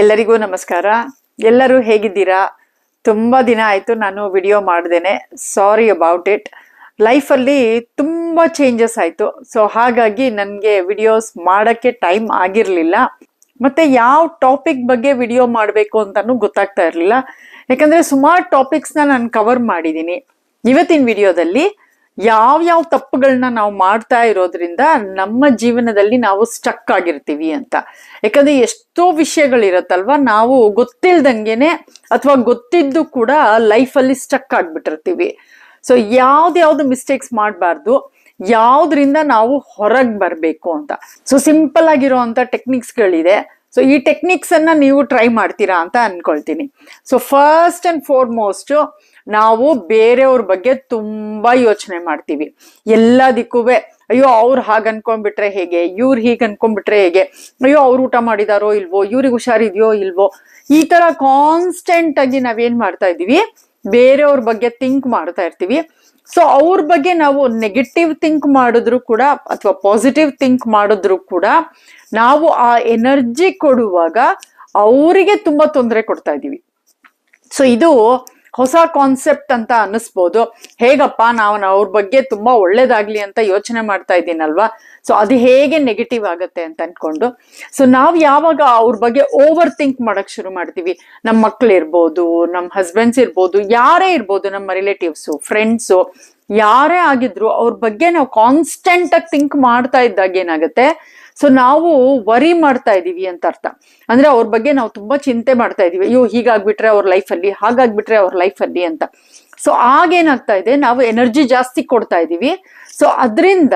ಎಲ್ಲರಿಗೂ ನಮಸ್ಕಾರ. ಎಲ್ಲರೂ ಹೇಗಿದ್ದೀರಾ? ತುಂಬ ದಿನ ಆಯಿತು ನಾನು ವಿಡಿಯೋ ಮಾಡ್ದೇನೆ. ಸಾರಿ ಅಬೌಟ್ ಇಟ್ ಲೈಫಲ್ಲಿ ತುಂಬ ಚೇಂಜಸ್ ಆಯಿತು. ಸೊ ಹಾಗಾಗಿ ನನಗೆ ವಿಡಿಯೋಸ್ ಮಾಡೋಕ್ಕೆ ಟೈಮ್ ಆಗಿರಲಿಲ್ಲ. ಮತ್ತು ಯಾವ ಟಾಪಿಕ್ ಬಗ್ಗೆ ವಿಡಿಯೋ ಮಾಡಬೇಕು ಅಂತಲೂ ಗೊತ್ತಾಗ್ತಾ ಇರಲಿಲ್ಲ. ಯಾಕಂದರೆ ಸುಮಾರು ಟಾಪಿಕ್ಸ್ನ ನಾನು ಕವರ್ ಮಾಡಿದ್ದೀನಿ. ಇವತ್ತಿನ ವಿಡಿಯೋದಲ್ಲಿ ಯಾವ ಯಾವ ತಪ್ಪುಗಳನ್ನ ನಾವು ಮಾಡ್ತಾ ಇರೋದ್ರಿಂದ ನಮ್ಮ ಜೀವನದಲ್ಲಿ ನಾವು ಸ್ಟಕ್ ಆಗಿರ್ತೀವಿ ಅಂತ. ಯಾಕಂದ್ರೆ ಎಷ್ಟೋ ವಿಷಯಗಳಿರತ್ತಲ್ವ, ನಾವು ಗೊತ್ತಿಲ್ದಂಗೆನೆ ಅಥವಾ ಗೊತ್ತಿದ್ದು ಕೂಡ ಲೈಫಲ್ಲಿ ಸ್ಟಕ್ ಆಗ್ಬಿಟ್ಟಿರ್ತೀವಿ. ಸೊ ಯಾವ್ದ್ಯಾವ್ದು ಮಿಸ್ಟೇಕ್ಸ್ ಮಾಡಬಾರ್ದು, ಯಾವ್ದ್ರಿಂದ ನಾವು ಹೊರಗೆ ಬರಬೇಕು ಅಂತ. ಸೊ ಸಿಂಪಲ್ ಆಗಿರೋವಂಥ ಟೆಕ್ನಿಕ್ಸ್ಗಳಿದೆ ಸೊ ಈ ಟೆಕ್ನಿಕ್ಸ್ ಅನ್ನ ನೀವು ಟ್ರೈ ಮಾಡ್ತೀರಾ ಅಂತ ಅನ್ಕೊಳ್ತೀನಿ. ಸೊ ಫಸ್ಟ್ ಅಂಡ್ ಫಾರ್ಮೋಸ್ಟ್ ನಾವು ಬೇರೆಯವ್ರ ಬಗ್ಗೆ ತುಂಬಾ ಯೋಚನೆ ಮಾಡ್ತೀವಿ. ಎಲ್ಲದಕ್ಕೂ ಅಯ್ಯೋ ಅವ್ರು ಹಾಗೆ ಅನ್ಕೊಂಡ್ಬಿಟ್ರೆ ಹೇಗೆ, ಇವ್ರು ಹೀಗೆ ಅನ್ಕೊಂಡ್ಬಿಟ್ರೆ ಹೇಗೆ, ಅಯ್ಯೋ ಅವ್ರು ಊಟ ಮಾಡಿದಾರೋ ಇಲ್ವೋ, ಇವ್ರಿಗೆ ಹುಷಾರಿದೆಯೋ ಇಲ್ವೋ, ಈ ತರ ಕಾನ್ಸ್ಟೆಂಟ್ ಆಗಿ ನಾವೇನ್ ಮಾಡ್ತಾ ಇದೀವಿ ಬೇರೆಯವ್ರ ಬಗ್ಗೆ ಥಿಂಕ್ ಮಾಡ್ತಾ ಇರ್ತೀವಿ. ಸೊ ಅವ್ರ ಬಗ್ಗೆ ನಾವು ನೆಗೆಟಿವ್ ಥಿಂಕ್ ಮಾಡಿದ್ರು ಕೂಡ ಅಥವಾ ಪಾಸಿಟಿವ್ ಥಿಂಕ್ ಮಾಡಿದ್ರು ಕೂಡ ನಾವು ಆ ಎನರ್ಜಿ ಕೊಡುವಾಗ ಅವರಿಗೆ ತುಂಬಾ ತೊಂದರೆ ಕೊಡ್ತಾ ಇದ್ದೀವಿ. ಸೊ ಇದು ಹೊಸ ಕಾನ್ಸೆಪ್ಟ್ ಅಂತ ಅನ್ನಿಸ್ಬೋದು. ಹೇಗಪ್ಪ ನಾವು ಅವ್ರ ಬಗ್ಗೆ ತುಂಬಾ ಒಳ್ಳೇದಾಗ್ಲಿ ಅಂತ ಯೋಚನೆ ಮಾಡ್ತಾ ಇದ್ದೀನಲ್ವಾ? ಸೊ ಅದು ಹೇಗೆ ನೆಗೆಟಿವ್ ಆಗುತ್ತೆ ಅಂತ ಅನ್ಕೊಂಡು. ಸೊ ನಾವು ಯಾವಾಗ ಅವ್ರ ಬಗ್ಗೆ ಓವರ್ ಥಿಂಕ್ ಮಾಡಕ್ ಶುರು ಮಾಡ್ತೀವಿ? ನಮ್ಮ ಮಕ್ಳು ಇರ್ಬೋದು ನಮ್ಮ ಹಸ್ಬೆಂಡ್ಸ್ ಇರ್ಬೋದು, ಯಾರೇ ಇರ್ಬೋದು ನಮ್ಮ ರಿಲೇಟಿವ್ಸು ಫ್ರೆಂಡ್ಸು ಯಾರೇ ಆಗಿದ್ರು ಅವ್ರ ಬಗ್ಗೆ ನಾವು ಕಾನ್ಸ್ಟೆಂಟ್ ಆಗಿ ಥಿಂಕ್ ಮಾಡ್ತಾ ಇದ್ದಾಗ ಏನಾಗುತ್ತೆ? ಸೊ ನಾವು ವರಿ ಮಾಡ್ತಾ ಇದೀವಿ ಅಂತ ಅರ್ಥ. ಅಂದ್ರೆ ಅವ್ರ ಬಗ್ಗೆ ನಾವು ತುಂಬಾ ಚಿಂತೆ ಮಾಡ್ತಾ ಇದೀವಿ. ಅಯ್ಯೋ, ಹೀಗಾಗ್ಬಿಟ್ರೆ ಅವ್ರ ಲೈಫಲ್ಲಿ ಹಾಗಾಗ್ಬಿಟ್ರೆ ಅವ್ರ ಲೈಫಲ್ಲಿ ಅಂತ. ಸೊ ಆಗೇನಾಗ್ತಾ ಇದೆ? ನಾವು ಎನರ್ಜಿ ಜಾಸ್ತಿ ಕೊಡ್ತಾ ಇದೀವಿ. ಸೊ ಅದರಿಂದ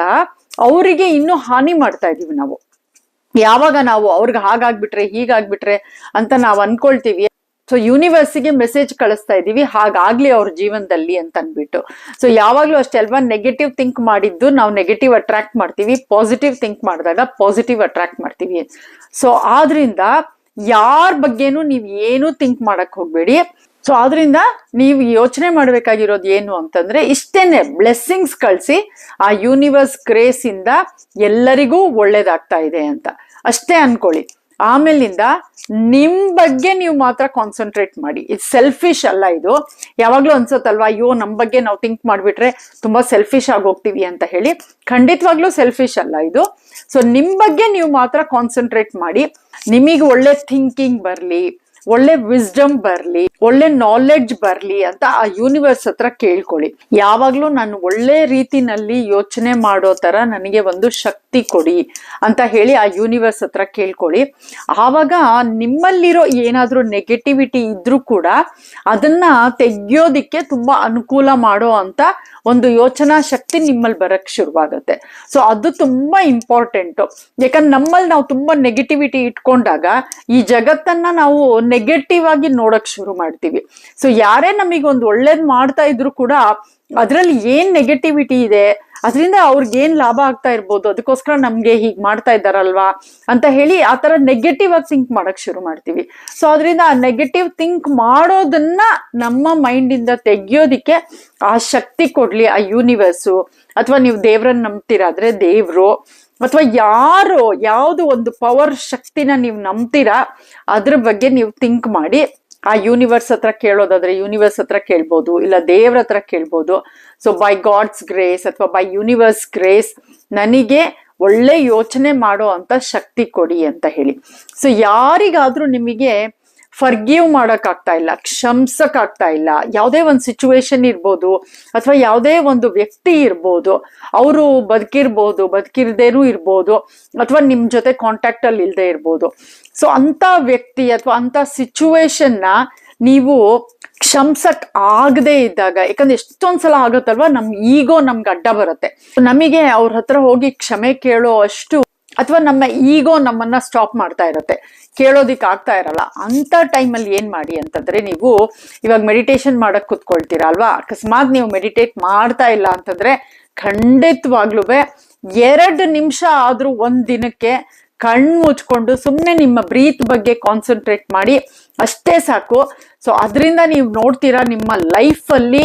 ಅವರಿಗೆ ಇನ್ನೂ ಹಾನಿ ಮಾಡ್ತಾ ಇದೀವಿ ನಾವು. ಯಾವಾಗ ನಾವು ಅವ್ರಿಗೆ ಹಾಗಾಗ್ಬಿಟ್ರೆ, ಹೀಗಾಗ್ಬಿಟ್ರೆ ಅಂತ ನಾವು ಅನ್ಕೊಳ್ತೀವಿ. ಸೊ ಯೂನಿವರ್ಸಿಗೆ ಮೆಸೇಜ್ ಕಳಿಸ್ತಾ ಇದೀವಿ. ಹಾಗಾಗ್ಲಿ ಅವ್ರ ಜೀವನದಲ್ಲಿ ಅಂತ ಅಂದ್ಬಿಟ್ಟು. ಸೊ ಯಾವಾಗ್ಲೂ ಅಷ್ಟೇ ಅಲ್ವಾ? ನೆಗೆಟಿವ್ ಥಿಂಕ್ ಮಾಡಿದ್ದು ನಾವು ನೆಗೆಟಿವ್ ಅಟ್ರಾಕ್ಟ್ ಮಾಡ್ತೀವಿ. ಪಾಸಿಟಿವ್ ಥಿಂಕ್ ಮಾಡಿದಾಗ ಪಾಸಿಟಿವ್ ಅಟ್ರಾಕ್ಟ್ ಮಾಡ್ತೀವಿ. ಸೊ ಆದ್ರಿಂದ ಯಾರ ಬಗ್ಗೆನೂ ನೀವು ಏನೂ ಥಿಂಕ್ ಮಾಡಕ್ ಹೋಗ್ಬೇಡಿ. ಸೊ ಆದ್ರಿಂದ ನೀವು ಯೋಚನೆ ಮಾಡಬೇಕಾಗಿರೋದು ಏನು ಅಂತಂದ್ರೆ ಇಷ್ಟೇನೆ ಬ್ಲೆಸ್ಸಿಂಗ್ಸ್ ಕಳಿಸಿ ಆ ಯೂನಿವರ್ಸ್ ಗ್ರೇಸ್ ಇಂದ ಎಲ್ಲರಿಗೂ ಒಳ್ಳೇದಾಗ್ತಾ ಇದೆ ಅಂತ. ಅಷ್ಟೇ ಅನ್ಕೊಳ್ಳಿ. ಆಮೇಲಿಂದ ನಿಮ್ ಬಗ್ಗೆ ನೀವು ಮಾತ್ರ ಕಾನ್ಸಂಟ್ರೇಟ್ ಮಾಡಿ. ಇದು ಸೆಲ್ಫಿಶ್ ಅಲ್ಲ ಇದು. ಯಾವಾಗ್ಲೂ ಅನ್ಸುತ್ತಲ್ವಾ, ಅಯ್ಯೋ, ನಮ್ ಬಗ್ಗೆ ನಾವು ಥಿಂಕ್ ಮಾಡ್ಬಿಟ್ರೆ ತುಂಬಾ ಸೆಲ್ಫಿಶ್ ಆಗಿ ಅಂತ ಹೇಳಿ. ಖಂಡಿತವಾಗ್ಲೂ ಸೆಲ್ಫಿಶ್ ಅಲ್ಲ ಇದು. ಸೊ ನಿಮ್ ಬಗ್ಗೆ ನೀವು ಮಾತ್ರ ಕಾನ್ಸಂಟ್ರೇಟ್ ಮಾಡಿ. ನಿಮಗೆ ಒಳ್ಳೆ ಥಿಂಕಿಂಗ್ ಬರ್ಲಿ. ಒಳ್ಳೆ ವಿಸ್ಡಮ್ ಬರ್ಲಿ, ಒಳ್ಳೆ ನಾಲೆಡ್ಜ್ ಬರ್ಲಿ ಅಂತ ಆ ಯೂನಿವರ್ಸ್ ಹತ್ರ ಕೇಳ್ಕೊಳ್ಳಿ. ಯಾವಾಗ್ಲೂ ನಾನು ಒಳ್ಳೆ ರೀತಿನಲ್ಲಿ ಯೋಚನೆ ಮಾಡೋ ತರ ನನಗೆ ಒಂದು ಶಕ್ತಿ ಕೊಡಿ ಅಂತ ಹೇಳಿ ಆ ಯೂನಿವರ್ಸ್ ಹತ್ರ ಕೇಳ್ಕೊಳ್ಳಿ. ಆವಾಗ ನಿಮ್ಮಲ್ಲಿರೋ ಏನಾದ್ರೂ ನೆಗೆಟಿವಿಟಿ ಇದ್ರೂ ಕೂಡ ಅದನ್ನ ತೆಗಿಯೋದಿಕ್ಕೆ ತುಂಬಾ ಅನುಕೂಲ ಮಾಡೋ ಅಂತ ಒಂದು ಯೋಚನಾ ಶಕ್ತಿ ನಿಮ್ಮಲ್ಲಿ ಬರಕ್ ಶುರುವಾಗುತ್ತೆ. ಸೊ ಅದು ತುಂಬಾ ಇಂಪಾರ್ಟೆಂಟು ಯಾಕಂದ್ರೆ ನಮ್ಮಲ್ಲಿ ನಾವು ತುಂಬಾ ನೆಗೆಟಿವಿಟಿ ಇಟ್ಕೊಂಡಾಗ ಈ ಜಗತ್ತನ್ನ ನಾವು ನೆಗೆಟಿವ್ ಆಗಿ ನೋಡಕ್ ಶುರು ಮಾಡ್ತೀವಿ. ಸೊ ಯಾರೇ ನಮಗೆ ಒಂದು ಒಳ್ಳೇದ್ ಮಾಡ್ತಾ ಇದ್ರು ಕೂಡ ಅದ್ರಲ್ಲಿ ಏನ್ ನೆಗೆಟಿವಿಟಿ ಇದೆ, ಅದರಿಂದ ಅವ್ರಿಗೆ ಏನ್ ಲಾಭ ಆಗ್ತಾ ಇರ್ಬೋದು ಅದಕ್ಕೋಸ್ಕರ ನಮ್ಗೆ ಹೀಗ್ ಮಾಡ್ತಾ ಇದ್ದಾರಲ್ವಾ ಅಂತ ಹೇಳಿ ಆ ತರ ನೆಗೆಟಿವ್ ಆಗಿ ಥಿಂಕ್ ಮಾಡಕ್ ಶುರು ಮಾಡ್ತೀವಿ. ಸೊ ಅದರಿಂದ ಆ ನೆಗೆಟಿವ್ ಥಿಂಕ್ ಮಾಡೋದನ್ನ ನಮ್ಮ ಮೈಂಡ್ ಇಂದ ತೆಗಿಯೋದಿಕ್ಕೆ ಆ ಶಕ್ತಿ ಕೊಡ್ಲಿ ಆ ಯೂನಿವರ್ಸು ಅಥವಾ ನೀವು ದೇವ್ರನ್ನ ನಂಬ್ತೀರಾದ್ರೆ ದೇವ್ರು. ಅಥವಾ ಯಾರು ಯಾವುದು ಒಂದು ಪವರ್ ಶಕ್ತಿನ ನೀವು ನಂಬ್ತೀರಾ, ಅದ್ರ ಬಗ್ಗೆ ನೀವು ಥಿಂಕ್ ಮಾಡಿ. ಆ ಯೂನಿವರ್ಸ್ ಹತ್ರ ಕೇಳೋದಾದ್ರೆ ಯೂನಿವರ್ಸ್ ಹತ್ರ ಕೇಳ್ಬೋದು, ಇಲ್ಲ ದೇವ್ರ ಹತ್ರ ಕೇಳ್ಬೋದು. ಸೊ ಬೈ ಗಾಡ್ಸ್ ಗ್ರೇಸ್ ಅಥವಾ ಬೈ ಯೂನಿವರ್ಸ್ ಗ್ರೇಸ್ ನನಗೆ ಒಳ್ಳೆ ಯೋಚನೆ ಮಾಡೋ ಅಂತ ಶಕ್ತಿ ಕೊಡಿ ಅಂತ ಹೇಳಿ. ಸೊ ಯಾರಿಗಾದ್ರೂ ನಿಮಗೆ ಫರ್ಗಿವ್ ಮಾಡೋಕ್ಕಾಗ್ತಾ ಇಲ್ಲ, ಕ್ಷಮ್ಸೋಕ್ಕಾಗ್ತಾ ಇಲ್ಲ, ಯಾವುದೇ ಒಂದು ಸಿಚುವೇಶನ್ ಇರ್ಬೋದು ಅಥವಾ ಯಾವುದೇ ಒಂದು ವ್ಯಕ್ತಿ ಇರ್ಬೋದು, ಅವರು ಬದುಕಿರ್ಬೋದು ಬದುಕಿರ್ದೇನೂ ಇರ್ಬೋದು ಅಥವಾ ನಿಮ್ಮ ಜೊತೆ ಕಾಂಟ್ಯಾಕ್ಟಲ್ಲಿ ಇಲ್ಲದೆ ಇರ್ಬೋದು. ಸೊ ಅಂಥ ವ್ಯಕ್ತಿ ಅಥವಾ ಅಂಥ ಸಿಚುವೇಶನ್ನ ನೀವು ಕ್ಷಮ್ಸಕ್ ಆಗದೆ ಇದ್ದಾಗ, ಯಾಕಂದ್ರೆ ಎಷ್ಟೊಂದ್ ಸಲ ಆಗುತ್ತಲ್ವಾ, ನಮ್ ಈಗೋ ನಮ್ಗೆ ಅಡ್ಡ ಬರುತ್ತೆ. ನಮಗೆ ಅವ್ರ ಹತ್ರ ಹೋಗಿ ಕ್ಷಮೆ ಕೇಳೋ ಅಷ್ಟು ಅಥವಾ ನಮ್ಮ ಈಗೋ ನಮ್ಮನ್ನ ಸ್ಟಾಪ್ ಮಾಡ್ತಾ ಇರುತ್ತೆ. ಕೇಳೋದಿಕ್ ಆಗ್ತಾ ಇರಲ್ಲ. ಅಂತ ಟೈಮಲ್ಲಿ ಏನ್ ಮಾಡಿ ಅಂತಂದ್ರೆ ನೀವು ಇವಾಗ ಮೆಡಿಟೇಷನ್ ಮಾಡಕ್ ಕುತ್ಕೊಳ್ತೀರಾ ಅಲ್ವಾ? ಅಕಸ್ಮಾತ್ ನೀವು ಮೆಡಿಟೇಟ್ ಮಾಡ್ತಾ ಇಲ್ಲ ಅಂತಂದ್ರೆ ಖಂಡಿತವಾಗ್ಲೂ ಎರಡು ನಿಮಿಷ ಆದ್ರೂ ಒಂದ್ ದಿನಕ್ಕೆ ಕಣ್ಣು ಮುಚ್ಕೊಂಡು ಸುಮ್ಮನೆ ನಿಮ್ಮ ಬ್ರೀತ್ ಬಗ್ಗೆ ಕಾನ್ಸಂಟ್ರೇಟ್ ಮಾಡಿ ಅಷ್ಟೇ ಸಾಕು. ಸೊ ಅದರಿಂದ ನೀವು ನೋಡ್ತೀರಾ ನಿಮ್ಮ ಲೈಫಲ್ಲಿ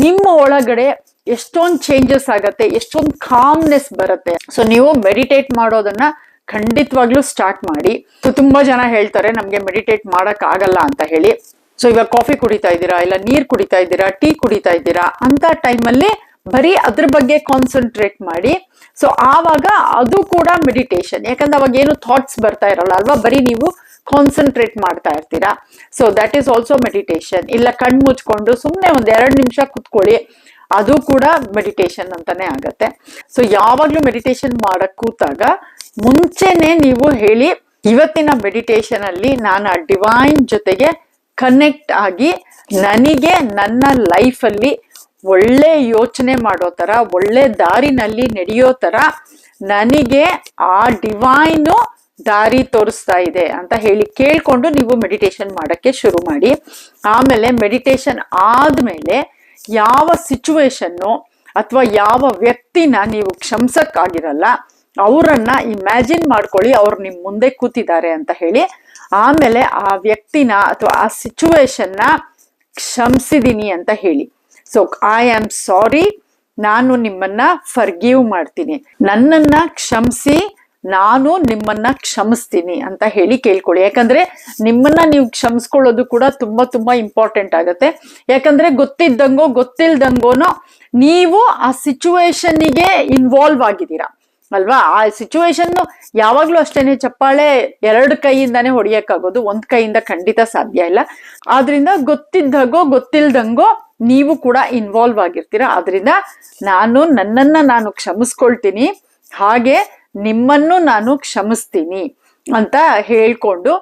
ನಿಮ್ಮ ಒಳಗಡೆ ಎಷ್ಟೊಂದು ಚೇಂಜಸ್ ಆಗತ್ತೆ, ಎಷ್ಟೊಂದು ಕಾಮ್ನೆಸ್ ಬರುತ್ತೆ. ಸೊ ನೀವು ಮೆಡಿಟೇಟ್ ಮಾಡೋದನ್ನ ಖಂಡಿತವಾಗ್ಲೂ ಸ್ಟಾರ್ಟ್ ಮಾಡಿ. ಸೊ ತುಂಬಾ ಜನ ಹೇಳ್ತಾರೆ, ನಮ್ಗೆ ಮೆಡಿಟೇಟ್ ಮಾಡಕ್ ಆಗಲ್ಲ ಅಂತ ಹೇಳಿ. ಸೊ ಇವಾಗ ಕಾಫಿ ಕುಡಿತಾ ಇದ್ದೀರಾ, ಇಲ್ಲ ನೀರ್ ಕುಡಿತಾ ಇದ್ದೀರಾ ಟೀ ಕುಡಿತಾ ಇದ್ದೀರಾ, ಅಂತ ಟೈಮಲ್ಲಿ ಬರೀ ಅದ್ರ ಬಗ್ಗೆ ಕಾನ್ಸಂಟ್ರೇಟ್ ಮಾಡಿ. ಸೊ ಆವಾಗ ಅದು ಕೂಡ ಮೆಡಿಟೇಷನ್ ಯಾಕಂದ್ರೆ ಅವಾಗ ಏನು ಥಾಟ್ಸ್ ಬರ್ತಾ ಇರಲ್ಲ ಅಲ್ವಾ? ಬರೀ ನೀವು ಕಾನ್ಸಂಟ್ರೇಟ್ ಮಾಡ್ತಾ ಇರ್ತೀರಾ. So that is also meditation ಇಲ್ಲ ಕಣ್ ಮುಚ್ಕೊಂಡು ಸುಮ್ಮನೆ ಒಂದ್ ಎರಡು ನಿಮಿಷ ಕುತ್ಕೊಳ್ಳಿ. ಅದು ಕೂಡ ಮೆಡಿಟೇಷನ್ ಅಂತಾನೆ ಆಗತ್ತೆ. ಸೊ ಯಾವಾಗ್ಲೂ ಮೆಡಿಟೇಷನ್ ಮಾಡಕ್ ಕೂತಾಗ ಮುಂಚೆನೆ ನೀವು ಹೇಳಿ ಇವತ್ತಿನ ಮೆಡಿಟೇಷನ್ ಅಲ್ಲಿ ನಾನು ಆ ಡಿವೈನ್ ಜೊತೆಗೆ ಕನೆಕ್ಟ್ ಆಗಿ ನನಗೆ ನನ್ನ ಲೈಫ್ ಅಲ್ಲಿ ಒಳ್ಳೆ ಯೋಚನೆ ಮಾಡೋ ತರ, ಒಳ್ಳೆ ದಾರಿನಲ್ಲಿ ನಡೆಯೋ ತರ ನನಗೆ ಆ ಡಿವೈನು ದಾರಿ ತೋರಿಸ್ತಾ ಇದೆ ಅಂತ ಹೇಳಿ ಕೇಳ್ಕೊಂಡು ನೀವು ಮೆಡಿಟೇಷನ್ ಮಾಡಕ್ಕೆ ಶುರು ಮಾಡಿ. ಆಮೇಲೆ ಮೆಡಿಟೇಷನ್ ಆದ್ಮೇಲೆ ಯಾವ ಸಿಚುವೇಶನ್ನು ಅಥವಾ ಯಾವ ವ್ಯಕ್ತಿನ ನೀವು ಕ್ಷಮಿಸಕ್ಕಾಗಿರಲ್ಲ, ಅವರನ್ನ ಇಮ್ಯಾಜಿನ್ ಮಾಡ್ಕೊಳ್ಳಿ, ಅವ್ರು ನಿಮ್ ಮುಂದೆ ಕೂತಿದ್ದಾರೆ ಅಂತ ಹೇಳಿ, ಆಮೇಲೆ ಆ ವ್ಯಕ್ತಿನ ಅಥವಾ ಆ ಸಿಚುವೇಶನ್ನ ಕ್ಷಮಿಸಿದೀನಿ ಅಂತ ಹೇಳಿ. ಸೊ ಐ ಆಮ್ ಸಾರಿ ನಾನು ನಿಮ್ಮನ್ನ ಫರ್ಗೀವ್ ಮಾಡ್ತೀನಿ. ನನ್ನನ್ನ ಕ್ಷಮಿಸಿ ನಾನು ನಿಮ್ಮನ್ನ ಕ್ಷಮಿಸ್ತೀನಿ ಅಂತ ಹೇಳಿ ಕೇಳ್ಕೊಳ್ಳಿ. ಯಾಕಂದ್ರೆ ನಿಮ್ಮನ್ನ ನೀವು ಕ್ಷಮಿಸ್ಕೊಳ್ಳೋದು ಕೂಡ ತುಂಬಾ ತುಂಬಾ ಇಂಪಾರ್ಟೆಂಟ್ ಆಗತ್ತೆ. ಯಾಕಂದ್ರೆ ಗೊತ್ತಿದ್ದಂಗೋ ಗೊತ್ತಿಲ್ದಂಗೋನೋ ನೀವು ಆ ಸಿಚುವೇಶನ್ನಿಗೆ ಇನ್ವಾಲ್ವ್ ಆಗಿದ್ದೀರಾ. ಅಲ್ವಾ? ಆ ಸಿಚುವೇಶನ್ ಯಾವಾಗ್ಲೂ ಅಷ್ಟೇನೆ ಚಪ್ಪಾಳೆ ಎರಡು ಕೈಯಿಂದಾನೇ ಹೊಡಿಯಕ್ಕಾಗೋದು, ಒಂದ್ ಕೈಯಿಂದ ಖಂಡಿತ ಸಾಧ್ಯ ಇಲ್ಲ. ಆದ್ರಿಂದ ಗೊತ್ತಿದ್ದಾಗೋ ಗೊತ್ತಿಲ್ದಂಗೋ ನೀವು ಕೂಡ ಇನ್ವಾಲ್ವ್ ಆಗಿರ್ತೀರಾ. ಆದ್ರಿಂದ ನಾನು ನನ್ನನ್ನ ನಾನು ಕ್ಷಮಿಸ್ಕೊಳ್ತೀನಿ. ಹಾಗೆ ನಿಮ್ಮನ್ನು ನಾನು ಕ್ಷಮಿಸ್ತೀನಿ ಅಂತ ಹೇಳ್ಕೊಂಡು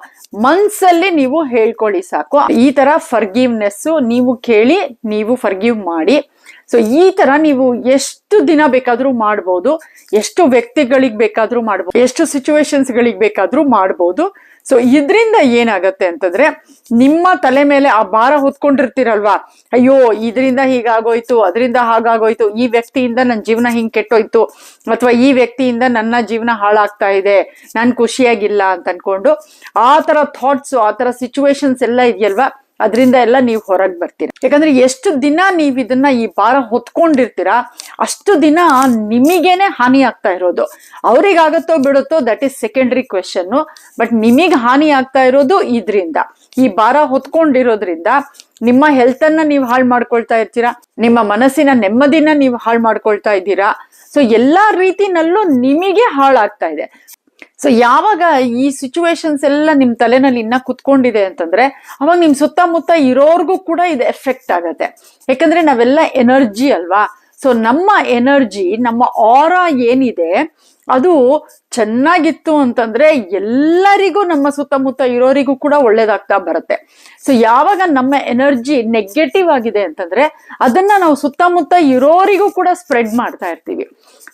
ಮನ್ಸಲ್ಲಿ ನೀವು ಹೇಳ್ಕೊಳ್ಳಿ ಸಾಕು. ಈ ತರ ಫರ್ಗಿವ್ನೆಸ್ ನೀವು ಕೇಳಿ, ನೀವು ಫರ್ಗಿವ್ ಮಾಡಿ. ಸೊ ಈ ತರ ನೀವು ಎಷ್ಟು ದಿನ ಬೇಕಾದ್ರೂ ಮಾಡ್ಬೋದು, ಎಷ್ಟು ವ್ಯಕ್ತಿಗಳಿಗೆ ಬೇಕಾದ್ರೂ ಮಾಡ್ಬೋದು, ಎಷ್ಟು ಸಿಚುವೇಶನ್ಸ್ ಗಳಿಗೆ ಬೇಕಾದ್ರೂ ಮಾಡ್ಬೋದು. ಸೊ ಇದರಿಂದ ಏನಾಗತ್ತೆ ಅಂತಂದ್ರೆ, ನಿಮ್ಮ ತಲೆ ಮೇಲೆ ಆ ಭಾರ ಹೊತ್ಕೊಂಡಿರ್ತೀರಲ್ವಾ? ಅಯ್ಯೋ, ಇದರಿಂದ ಹೀಗಾಗೋಯ್ತು, ಅದರಿಂದ ಹಾಗಾಗೋಯ್ತು, ಈ ವ್ಯಕ್ತಿಯಿಂದ ನನ್ನ ಜೀವನ ಹಿಂಗ್ ಕೆಟ್ಟೋಯ್ತು, ಅಥವಾ ಈ ವ್ಯಕ್ತಿಯಿಂದ ನನ್ನ ಜೀವನ ಹಾಳಾಗ್ತಾ ಇದೆ, ನಾನು ಖುಷಿಯಾಗಿಲ್ಲ ಅಂತ ಅನ್ಕೊಂಡು, ಆ ತರ ಥಾಟ್ಸ್ ಆ ಥರ ಸಿಚುವೇಶನ್ಸ್ ಎಲ್ಲ ಇದೆಯಲ್ವಾ? ಅದರಿಂದ ಎಲ್ಲ ನೀವು ಹೊರಗೆ ಬರ್ತೀರಾ. ಯಾಕಂದ್ರೆ ಎಷ್ಟು ದಿನ ನೀವು ಇದನ್ನ ಈ ಭಾರ ಹೊತ್ಕೊಂಡಿರ್ತೀರಾ, ಅಷ್ಟು ದಿನ ನಿಮಗೇನೆ ಹಾನಿ ಆಗ್ತಾ ಇರೋದು. ಅವ್ರಿಗಾಗತ್ತೋ ಬಿಡುತ್ತೋ that is secondary question but ನಿಮಗೆ ಹಾನಿ ಆಗ್ತಾ ಇರೋದು ಇದ್ರಿಂದ. ಈ ಭಾರ ಹೊತ್ಕೊಂಡಿರೋದ್ರಿಂದ ನಿಮ್ಮ ಹೆಲ್ತ್ ಅನ್ನ ನೀವು ಹಾಳು ಮಾಡ್ಕೊಳ್ತಾ ಇರ್ತೀರಾ, ನಿಮ್ಮ ಮನಸ್ಸಿನ ನೆಮ್ಮದಿನ ನೀವು ಹಾಳು ಮಾಡ್ಕೊಳ್ತಾ ಇದ್ದೀರಾ. ಸೊ ಎಲ್ಲಾ ರೀತಿನಲ್ಲೂ ನಿಮಗೆ ಹಾಳಾಗ್ತಾ ಇದೆ. ಸೊ ಯಾವಾಗ ಈ ಸಿಚುವೇಶನ್ಸ್ ಎಲ್ಲ ನಿಮ್ ತಲೆನಲ್ಲಿ ಇನ್ನ ಕುತ್ಕೊಂಡಿದೆ ಅಂತಂದ್ರೆ, ಅವಾಗ ನಿಮ್ ಸುತ್ತಮುತ್ತ ಇರೋರ್ಗೂ ಕೂಡ ಇದು ಎಫೆಕ್ಟ್ ಆಗತ್ತೆ. ಯಾಕಂದ್ರೆ ನಾವೆಲ್ಲ ಎನರ್ಜಿ ಅಲ್ವಾ? ಸೊ ನಮ್ಮ ಎನರ್ಜಿ ನಮ್ಮ ಆರ ಏನಿದೆ ಅದು ಚೆನ್ನಾಗಿತ್ತು ಅಂತಂದ್ರೆ ಎಲ್ಲರಿಗೂ ನಮ್ಮ ಸುತ್ತಮುತ್ತ ಇರೋರಿಗೂ ಕೂಡ ಒಳ್ಳೇದಾಗ್ತಾ ಬರುತ್ತೆ. ಸೊ ಯಾವಾಗ ನಮ್ಮ ಎನರ್ಜಿ ನೆಗೆಟಿವ್ ಆಗಿದೆ ಅಂತಂದ್ರೆ ಅದನ್ನ ನಾವು ಸುತ್ತಮುತ್ತ ಇರೋರಿಗೂ ಕೂಡ ಸ್ಪ್ರೆಡ್ ಮಾಡ್ತಾ ಇರ್ತೀವಿ.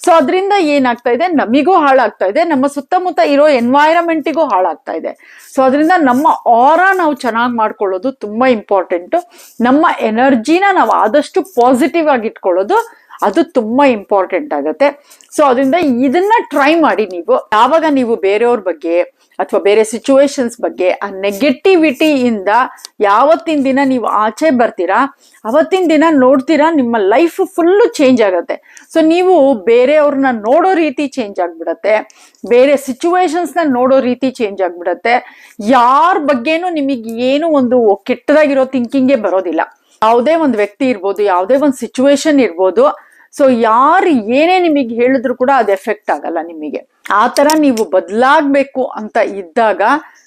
ಸೊ ಅದರಿಂದ ಏನಾಗ್ತಾ ಇದೆ? ನಮಿಗೂ ಹಾಳಾಗ್ತಾ ಇದೆ. ನಮ್ಮ ಸುತ್ತಮುತ್ತ ಇರೋ ಎನ್ವೈರಮೆಂಟಿಗೂ ಹಾಳಾಗ್ತಾ ಇದೆ. ಸೊ ಅದರಿಂದ ನಮ್ಮ ಆರ ನಾವು ಚೆನ್ನಾಗಿ ಮಾಡ್ಕೊಳ್ಳೋದು ತುಂಬಾ ಇಂಪಾರ್ಟೆಂಟ್ ನಮ್ಮ ಎನರ್ಜಿನ ನಾವು ಆದಷ್ಟು ಪಾಸಿಟಿವ್ ಆಗಿ ಇಟ್ಕೊಳ್ಳೋದು ಅದು ತುಂಬಾ ಇಂಪಾರ್ಟೆಂಟ್ ಆಗುತ್ತೆ. ಸೊ ಅದರಿಂದ ಇದನ್ನ ಟ್ರೈ ಮಾಡಿ ನೀವು. ಯಾವಾಗ ನೀವು ಬೇರೆಯವ್ರ ಬಗ್ಗೆ ಅಥವಾ ಬೇರೆ ಸಿಚುವೇಶನ್ಸ್ ಬಗ್ಗೆ ಆ ನೆಗೆಟಿವಿಟಿಯಿಂದ ಯಾವತ್ತಿನ ದಿನ ನೀವು ಆಚೆ ಬರ್ತೀರಾ, ಅವತ್ತಿನ ದಿನ ನೋಡ್ತೀರಾ, ನಿಮ್ಮ ಲೈಫ್ ಫುಲ್ಲು ಚೇಂಜ್ ಆಗುತ್ತೆ. ಸೊ ನೀವು ಬೇರೆಯವ್ರನ್ನ ನೋಡೋ ರೀತಿ ಚೇಂಜ್ ಆಗಿಬಿಡತ್ತೆ. ಬೇರೆ ಸಿಚುವೇಶನ್ಸ್ನ ನೋಡೋ ರೀತಿ ಚೇಂಜ್ ಆಗಿಬಿಡತ್ತೆ. ಯಾರ ಬಗ್ಗೆನೂ ನಿಮಗೆ ಏನು ಒಂದು ಕೆಟ್ಟದಾಗಿರೋ ಥಿಂಕಿಂಗೇ ಬರೋದಿಲ್ಲ. ಯಾವುದೇ ಒಂದು ವ್ಯಕ್ತಿ ಇರ್ಬೋದು, ಯಾವುದೇ ಒಂದು ಸಿಚುವೇಶನ್ ಇರ್ಬೋದು ಸೊ ಯಾರು ಏನೇ ನಿಮಗೆ ಹೇಳಿದ್ರು ಕೂಡ ಅದು ಎಫೆಕ್ಟ್ ಆಗಲ್ಲ ನಿಮಗೆ. ಆ ಥರ ನೀವು ಬದಲಾಗಬೇಕು ಅಂತ ಇದ್ದಾಗ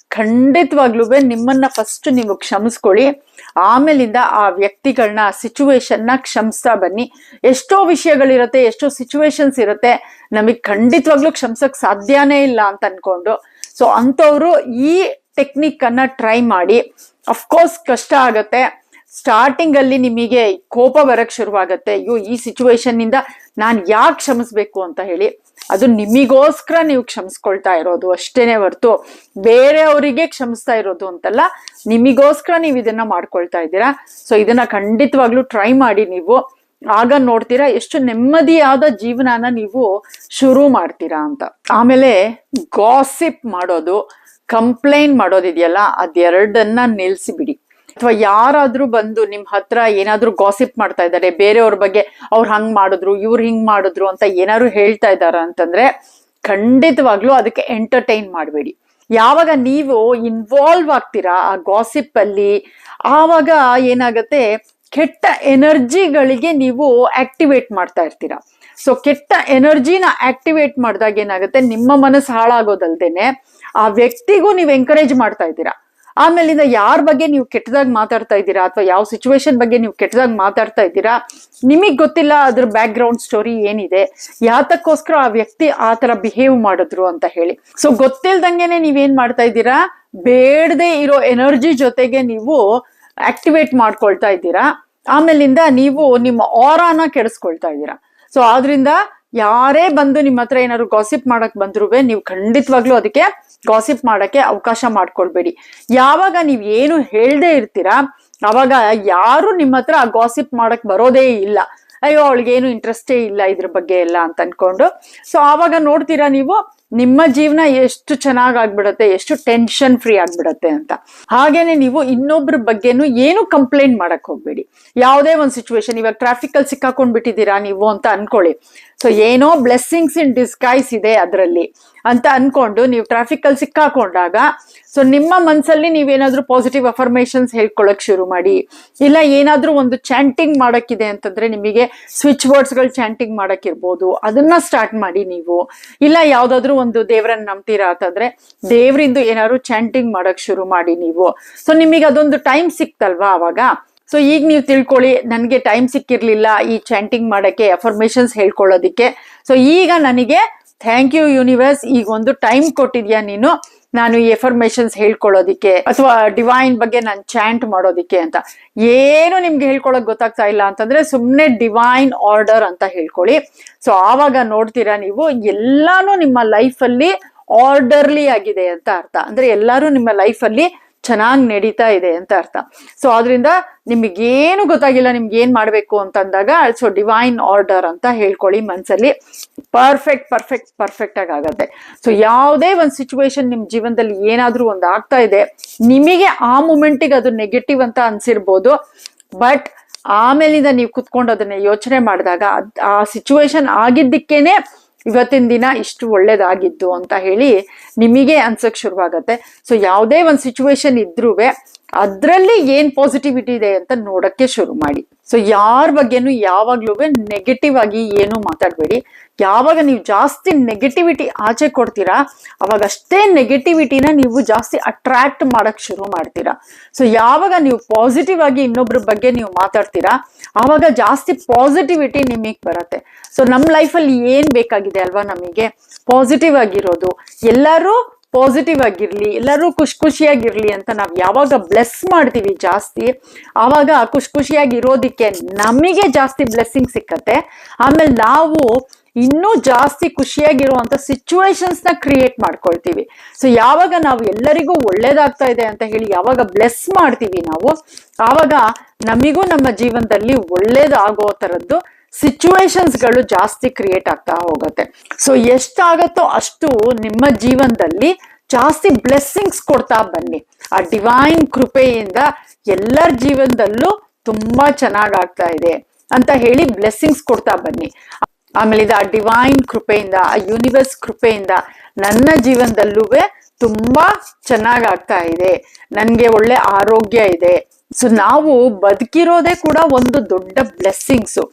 ಖಂಡಿತವಾಗ್ಲೂ ನಿಮ್ಮನ್ನ ಫಸ್ಟ್ ನೀವು ಕ್ಷಮಿಸ್ಕೊಳ್ಳಿ. ಆಮೇಲಿಂದ ಆ ವ್ಯಕ್ತಿಗಳನ್ನ ಸಿಚುವೇಶನ್ನ ಕ್ಷಮಿಸ್ತಾ ಬನ್ನಿ. ಎಷ್ಟೋ ವಿಷಯಗಳಿರುತ್ತೆ, ಎಷ್ಟೋ ಸಿಚುವೇಶನ್ಸ್ ಇರುತ್ತೆ, ನಮಗೆ ಖಂಡಿತವಾಗ್ಲೂ ಕ್ಷಮಿಸಕ್ ಸಾಧ್ಯನೇ ಇಲ್ಲ ಅಂತ ಅನ್ಕೊಂಡು. ಸೊ ಅಂಥವ್ರು ಈ ಟೆಕ್ನಿಕ್ ಅನ್ನ ಟ್ರೈ ಮಾಡಿ. ಅಫ್ಕೋರ್ಸ್ ಕಷ್ಟ ಆಗತ್ತೆ. ಸ್ಟಾರ್ಟಿಂಗ್ ಅಲ್ಲಿ ನಿಮಗೆ ಕೋಪ ಬರಕ್ ಶುರುವಾಗತ್ತೆ. ಅಯ್ಯೋ, ಈ ಸಿಚುವೇಶನ್ ಇಂದ ನಾನ್ ಯಾಕೆ ಕ್ಷಮಿಸ್ಬೇಕು ಅಂತ ಹೇಳಿ, ಅದು ನಿಮಿಗೋಸ್ಕರ ನೀವು ಕ್ಷಮಿಸ್ಕೊಳ್ತಾ ಇರೋದು ಅಷ್ಟೇನೆ ಹೊರ್ತು ಬೇರೆಯವರಿಗೆ ಕ್ಷಮಿಸ್ತಾ ಇರೋದು ಅಂತಲ್ಲ, ನಿಮಿಗೋಸ್ಕರ ನೀವು ಇದನ್ನ ಮಾಡ್ಕೊಳ್ತಾ ಇದ್ದೀರಾ? ಸೊ ಇದನ್ನ ಖಂಡಿತವಾಗ್ಲೂ ಟ್ರೈ ಮಾಡಿ ನೀವು. ಆಗ ನೋಡ್ತೀರಾ ಎಷ್ಟು ನೆಮ್ಮದಿಯಾದ ಜೀವನನ ನೀವು ಶುರು ಮಾಡ್ತೀರಾ ಅಂತ. ಆಮೇಲೆ ಗಾಸಿಪ್ ಮಾಡೋದು ಕಂಪ್ಲೇಂಟ್ ಮಾಡೋದಿದೆಯಲ್ಲ, ಅದೆರಡನ್ನ ನಿಲ್ಸಿಬಿಡಿ. ಅಥವಾ ಯಾರಾದ್ರೂ ಬಂದು ನಿಮ್ ಹತ್ರ ಏನಾದ್ರೂ ಗಾಸಿಪ್ ಮಾಡ್ತಾ ಇದ್ದಾರೆ, ಬೇರೆಯವ್ರ ಬಗ್ಗೆ ಅವ್ರು ಹಂಗ್ ಮಾಡಿದ್ರು, ಇವ್ರು ಹಿಂಗ್ ಮಾಡಿದ್ರು ಅಂತ ಏನಾದ್ರು ಹೇಳ್ತಾ ಇದಾರ ಅಂತಂದ್ರೆ ಖಂಡಿತವಾಗ್ಲೂ ಅದಕ್ಕೆ ಎಂಟರ್ಟೈನ್ ಮಾಡಬೇಡಿ. ಯಾವಾಗ ನೀವು ಇನ್ವಾಲ್ವ್ ಆಗ್ತೀರಾ ಆ ಗಾಸಿಪ್ ಅಲ್ಲಿ, ಆವಾಗ ಏನಾಗತ್ತೆ, ಕೆಟ್ಟ ಎನರ್ಜಿಗಳಿಗೆ ನೀವು ಆಕ್ಟಿವೇಟ್ ಮಾಡ್ತಾ ಇರ್ತೀರಾ. ಸೊ ಕೆಟ್ಟ ಎನರ್ಜಿನ ಆಕ್ಟಿವೇಟ್ ಮಾಡಿದಾಗ ಏನಾಗುತ್ತೆ, ನಿಮ್ಮ ಮನಸ್ಸು ಹಾಳಾಗೋದಲ್ದೇನೆ ಆ ವ್ಯಕ್ತಿಗೂ ನೀವು ಎಂಕರೇಜ್ ಮಾಡ್ತಾ ಇದ್ದೀರಾ. ಆಮೇಲಿಂದ ಯಾರ ಬಗ್ಗೆ ನೀವು ಕೆಟ್ಟದಾಗಿ ಮಾತಾಡ್ತಾ ಇದ್ದೀರಾ ಅಥವಾ ಯಾವ ಸಿಚುವೇಶನ್ ಬಗ್ಗೆ ನೀವು ಕೆಟ್ಟದಾಗಿ ಮಾತಾಡ್ತಾ ಇದ್ದೀರಾ, ನಿಮಗೆ ಗೊತ್ತಿಲ್ಲ ಅದ್ರ ಬ್ಯಾಕ್ ಗ್ರೌಂಡ್ ಸ್ಟೋರಿ ಏನಿದೆ, ಯಾತಕ್ಕೋಸ್ಕರ ಆ ವ್ಯಕ್ತಿ ಆ ತರ ಬಿಹೇವ್ ಮಾಡಿದ್ರು ಅಂತ ಹೇಳಿ. ಸೊ ಗೊತ್ತಿಲ್ದಂಗೆನೆ ನೀವೇನ್ ಮಾಡ್ತಾ ಇದ್ದೀರಾ, ಬೇಡದೆ ಇರೋ ಎನರ್ಜಿ ಜೊತೆಗೆ ನೀವು ಆಕ್ಟಿವೇಟ್ ಮಾಡ್ಕೊಳ್ತಾ ಇದ್ದೀರಾ, ಆಮೇಲಿಂದ ನೀವು ನಿಮ್ಮ ಆರಾನ ಕೆಡಿಸ್ಕೊಳ್ತಾ ಇದ್ದೀರಾ. ಸೊ ಆದ್ರಿಂದ ಯಾರೇ ಬಂದು ನಿಮ್ಮ ಹತ್ರ ಏನಾದ್ರು ಗಾಸಿಪ್ ಮಾಡಕ್ ಬಂದ್ರು ನೀವು ಖಂಡಿತವಾಗ್ಲೂ ಅದಕ್ಕೆ ಗಾಸಿಪ್ ಮಾಡಕ್ಕೆ ಅವಕಾಶ ಮಾಡ್ಕೊಳ್ಬೇಡಿ. ಯಾವಾಗ ನೀವು ಏನು ಹೇಳ್ದೆ ಇರ್ತೀರಾ, ಅವಾಗ ಯಾರು ನಿಮ್ಮ ಹತ್ರ ಗಾಸಿಪ್ ಮಾಡಕ್ ಬರೋದೇ ಇಲ್ಲ. ಅಯ್ಯೋ ಅವಳಿಗೆ ಏನು ಇಂಟ್ರೆಸ್ಟೇ ಇಲ್ಲ ಇದ್ರ ಬಗ್ಗೆ ಎಲ್ಲ ಅಂತ ಅನ್ಕೊಂಡು. ಸೊ ಆವಾಗ ನೋಡ್ತೀರಾ ನೀವು ನಿಮ್ಮ ಜೀವನ ಎಷ್ಟು ಚೆನ್ನಾಗ್ ಆಗ್ಬಿಡತ್ತೆ, ಎಷ್ಟು ಟೆನ್ಷನ್ ಫ್ರೀ ಆಗ್ಬಿಡತ್ತೆ ಅಂತ. ಹಾಗೇನೆ ನೀವು ಇನ್ನೊಬ್ರ ಬಗ್ಗೆನು ಏನು ಕಂಪ್ಲೇಂಟ್ ಮಾಡಕ್ ಹೋಗ್ಬೇಡಿ. ಯಾವುದೇ ಒಂದು ಸಿಚುವೇಶನ್ ಇವಾಗ ಟ್ರಾಫಿಕ್ ಅಲ್ಲಿ ಸಿಕ್ಕಾಕೊಂಡ್ ಬಿಟ್ಟಿದ್ದೀರಾ ನೀವು ಅಂತ ಅನ್ಕೊಳ್ಳಿ. ಸೊ ಏನೋ ಬ್ಲೆಸ್ಸಿಂಗ್ಸ್ ಇನ್ ಡಿಸ್ಗೈಸ್ ಇದೆ ಅದರಲ್ಲಿ ಅಂತ ಅನ್ಕೊಂಡು ನೀವು ಟ್ರಾಫಿಕ್ ಅಲ್ಲಿ ಸಿಕ್ಕಾಕೊಂಡಾಗ ಸೊ ನಿಮ್ಮ ಮನ್ಸಲ್ಲಿ ನೀವೇನಾದ್ರೂ ಪಾಸಿಟಿವ್ ಅಫರ್ಮೇಶನ್ಸ್ ಹೇಳ್ಕೊಳಕ್ ಶುರು ಮಾಡಿ. ಇಲ್ಲ ಏನಾದ್ರೂ ಒಂದು ಚಾಂಟಿಂಗ್ ಮಾಡಕ್ಕಿದೆ ಅಂತಂದ್ರೆ ನಿಮಗೆ ಸ್ವಿಚ್ ವರ್ಡ್ಸ್ಗಳು ಚಾಂಟಿಂಗ್ ಮಾಡಕ್ಕಿರ್ಬೋದು ಅದನ್ನ ಸ್ಟಾರ್ಟ್ ಮಾಡಿ ನೀವು. ಇಲ್ಲ ಯಾವ್ದಾದ್ರು ಒಂದು ದೇವರನ್ನ ನಂಬ್ತೀರಾ ಅಂತಂದ್ರೆ ದೇವ್ರಿಂದು ಏನಾದ್ರು ಚಾಂಟಿಂಗ್ ಮಾಡಕ್ ಶುರು ಮಾಡಿ ನೀವು. ಸೊ ನಿಮಗೆ ಅದೊಂದು ಟೈಮ್ ಸಿಕ್ತಲ್ವಾ ಅವಾಗ? ಸೊ ಈಗ ನೀವು ತಿಳ್ಕೊಳ್ಳಿ, ನನಗೆ ಟೈಮ್ ಸಿಕ್ಕಿರ್ಲಿಲ್ಲ ಈ ಚಾಂಟಿಂಗ್ ಮಾಡಕ್ಕೆ ಅಫರ್ಮೇಶನ್ಸ್ ಹೇಳ್ಕೊಳ್ಳೋದಿಕ್ಕೆ. ಸೊ ಈಗ ನನಗೆ ಥ್ಯಾಂಕ್ ಯು ಯೂನಿವರ್ಸ್ ಈಗ ಒಂದು ಟೈಮ್ ಕೊಟ್ಟಿದ್ಯಾ ನೀನು? ನಾನು ಈ ಎಫರ್ಮೇಶನ್ಸ್ ಹೇಳ್ಕೊಳ್ಳೋದಿಕ್ಕೆ ಅಥವಾ ಡಿವೈನ್ ಬಗ್ಗೆ ನಾನು ಚಾಂಟ್ ಮಾಡೋದಿಕ್ಕೆ ಅಂತ. ಏನು ನಿಮ್ಗೆ ಹೇಳ್ಕೊಳಕ್ ಗೊತ್ತಾಗ್ತಾ ಇಲ್ಲ ಅಂತಂದ್ರೆ ಸುಮ್ಮನೆ ಡಿವೈನ್ ಆರ್ಡರ್ ಅಂತ ಹೇಳ್ಕೊಳ್ಳಿ. ಸೊ ಆವಾಗ ನೋಡ್ತೀರಾ ನೀವು, ಎಲ್ಲಾನು ನಿಮ್ಮ ಲೈಫಲ್ಲಿ ಆರ್ಡರ್ಲಿ ಆಗಿದೆ ಅಂತ ಅರ್ಥ. ಅಂದ್ರೆ ಎಲ್ಲರೂ ನಿಮ್ಮ ಲೈಫಲ್ಲಿ ಚೆನ್ನಾಗಿ ನಡೀತಾ ಇದೆ ಅಂತ ಅರ್ಥ. ಸೊ ಅದರಿಂದ ನಿಮಗೇನು ಗೊತ್ತಾಗಿಲ್ಲ ನಿಮ್ಗೆ ಏನ್ ಮಾಡ್ಬೇಕು ಅಂತಂದಾಗ ಸೊ ಡಿವೈನ್ ಆರ್ಡರ್ ಅಂತ ಹೇಳ್ಕೊಳ್ಳಿ ಮನಸ್ಸಲ್ಲಿ ಪರ್ಫೆಕ್ಟ್ ಪರ್ಫೆಕ್ಟ್ ಪರ್ಫೆಕ್ಟ್ ಆಗಿ ಆಗತ್ತೆ. ಸೊ ಯಾವುದೇ ಒಂದು ಸಿಚುವೇಶನ್ ನಿಮ್ಮ ಜೀವನದಲ್ಲಿ ಏನಾದರೂ ಒಂದು ಆಗ್ತಾ ಇದೆ, ನಿಮಗೆ ಆ ಮೂಮೆಂಟಿಗೆ ಅದು ನೆಗೆಟಿವ್ ಅಂತ ಅನ್ಸಿರ್ಬೋದು. ಬಟ್ ಆಮೇಲಿಂದ ನೀವು ಕುತ್ಕೊಂಡು ಅದನ್ನ ಯೋಚನೆ ಮಾಡಿದಾಗ ಆ ಸಿಚುವೇಶನ್ ಆಗಿದ್ದಕ್ಕೇನೆ ಇವತ್ತಿನ ದಿನ ಇಷ್ಟು ಒಳ್ಳೇದಾಗಿದ್ದು ಅಂತ ಹೇಳಿ ನಿಮಗೆ ಅನ್ಸಕ್ ಶುರುವಾಗತ್ತೆ. ಸೊ ಯಾವುದೇ ಒಂದು ಸಿಚುವೇಶನ್ ಇದ್ರೂ ಅದ್ರಲ್ಲಿ ಏನ್ ಪಾಸಿಟಿವಿಟಿ ಇದೆ ಅಂತ ನೋಡಕ್ಕೆ ಶುರು ಮಾಡಿ. ಸೊ ಯಾರ ಬಗ್ಗೆನೂ ಯಾವಾಗ್ಲೂ ನೆಗೆಟಿವ್ ಆಗಿ ಏನು ಮಾತಾಡಬೇಡಿ. ಯಾವಾಗ ನೀವು ಜಾಸ್ತಿ ನೆಗೆಟಿವಿಟಿ ಆಚೆ ಕೊಡ್ತೀರಾ ಅವಾಗ ಅಷ್ಟೇ ನೆಗೆಟಿವಿಟಿನ ನೀವು ಜಾಸ್ತಿ ಅಟ್ರಾಕ್ಟ್ ಮಾಡಕ್ ಶುರು ಮಾಡ್ತೀರಾ. ಸೊ ಯಾವಾಗ ನೀವು ಪಾಸಿಟಿವ್ ಆಗಿ ಇನ್ನೊಬ್ರ ಬಗ್ಗೆ ನೀವು ಮಾತಾಡ್ತೀರಾ, ಅವಾಗ ಜಾಸ್ತಿ ಪಾಸಿಟಿವಿಟಿ ನಿಮಗೆ ಬರುತ್ತೆ. ಸೊ ನಮ್ಮ ಲೈಫಲ್ಲಿ ಏನ್ ಬೇಕಾಗಿದೆ ಅಲ್ವಾ ನಮಗೆ? ಪಾಸಿಟಿವ್ ಆಗಿರೋದು. ಎಲ್ಲರೂ ಪಾಸಿಟಿವ್ ಆಗಿರ್ಲಿ, ಎಲ್ಲರೂ ಖುಷಿ ಖುಷಿಯಾಗಿರ್ಲಿ ಅಂತ ನಾವು ಯಾವಾಗ ಬ್ಲೆಸ್ ಮಾಡ್ತೀವಿ ಜಾಸ್ತಿ, ಆವಾಗ ಖುಷಿ ಖುಷಿಯಾಗಿ ಇರೋದಿಕ್ಕೆ ನಮಗೆ ಜಾಸ್ತಿ ಬ್ಲೆಸ್ಸಿಂಗ್ ಸಿಕ್ಕತ್ತೆ. ಆಮೇಲೆ ನಾವು ಇನ್ನೂ ಜಾಸ್ತಿ ಸಿಚುವೇಶನ್ಸ್ನ ಕ್ರಿಯೇಟ್ ಮಾಡ್ಕೊಳ್ತೀವಿ. ಸೊ ಯಾವಾಗ ನಾವು ಎಲ್ಲರಿಗೂ ಒಳ್ಳೇದಾಗ್ತಾ ಇದೆ ಅಂತ ಹೇಳಿ ಯಾವಾಗ ಬ್ಲೆಸ್ ಮಾಡ್ತೀವಿ ನಾವು, ಆವಾಗ ನಮಿಗೂ ನಮ್ಮ ಜೀವನದಲ್ಲಿ ಒಳ್ಳೇದಾಗೋ ತರದ್ದು ಸಿಚುವೇಶನ್ಸ್ಗಳು ಜಾಸ್ತಿ ಕ್ರಿಯೇಟ್ ಆಗ್ತಾ ಹೋಗುತ್ತೆ. ಸೊ ಎಷ್ಟಾಗತ್ತೋ ಅಷ್ಟು ನಿಮ್ಮ ಜೀವನದಲ್ಲಿ ಜಾಸ್ತಿ ಬ್ಲೆಸ್ಸಿಂಗ್ಸ್ ಕೊಡ್ತಾ ಬನ್ನಿ. ಆ ಡಿವೈನ್ ಕೃಪೆಯಿಂದ ಎಲ್ಲರ ಜೀವನದಲ್ಲೂ ತುಂಬಾ ಚೆನ್ನಾಗಾಗ್ತಾ ಇದೆ ಅಂತ ಹೇಳಿ ಬ್ಲೆಸ್ಸಿಂಗ್ಸ್ ಕೊಡ್ತಾ ಬನ್ನಿ. ಆಮೇಲೆ ಇದು ಆ ಡಿವೈನ್ ಕೃಪೆಯಿಂದ, ಆ ಯೂನಿವರ್ಸ್ ಕೃಪೆಯಿಂದ ನನ್ನ ಜೀವನದಲ್ಲೂ ತುಂಬಾ ಚೆನ್ನಾಗಾಗ್ತಾ ಇದೆ. ನನಗೆ ಒಳ್ಳೆ ಆರೋಗ್ಯ ಇದೆ. ಸೊ ನಾವು ಬದುಕಿರೋದೇ ಕೂಡ ಒಂದು ದೊಡ್ಡ ಬ್ಲೆಸ್ಸಿಂಗ್ಸು